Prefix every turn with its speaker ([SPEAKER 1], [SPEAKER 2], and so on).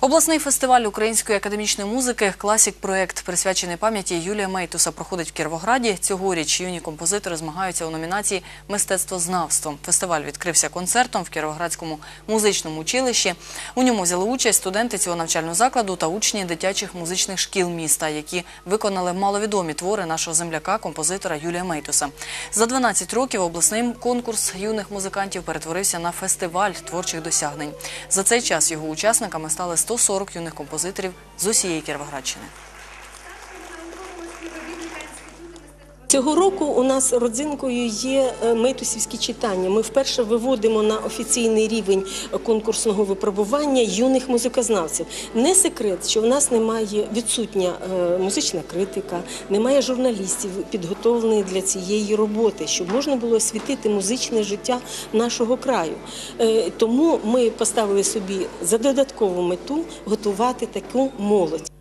[SPEAKER 1] Обласний фестиваль української академічної музики Класік проект присвячений пам'яті Юлія Мейтуса проходить в Кіровограді. Цьогоріч юні композитори змагаються у номінації Мистецтвознавство. Фестиваль відкрився концертом в Кіровоградському музичному училищі. У ньому взяли участь студенти цього навчального закладу та учні дитячих музичних шкіл міста, які виконали маловідомі твори нашого земляка, композитора Юлія Мейтуса. За 12 років обласний конкурс юних музикантів перетворився на фестиваль творчих досягнень. За цей час його учасниками стали 140 юних композиторів з усієї Кіровоградщини.
[SPEAKER 2] Цього року у нас родзинкою є е, мейтусівські читання. Ми вперше виводимо на офіційний рівень конкурсного випробування юних музикознавців. Не секрет, що в нас немає відсутня е, музична критика, немає журналістів, підготовлених для цієї роботи, щоб можна було освітити музичне життя нашого краю. Е, Тому ми поставили собі за додаткову мету готувати таку молодь.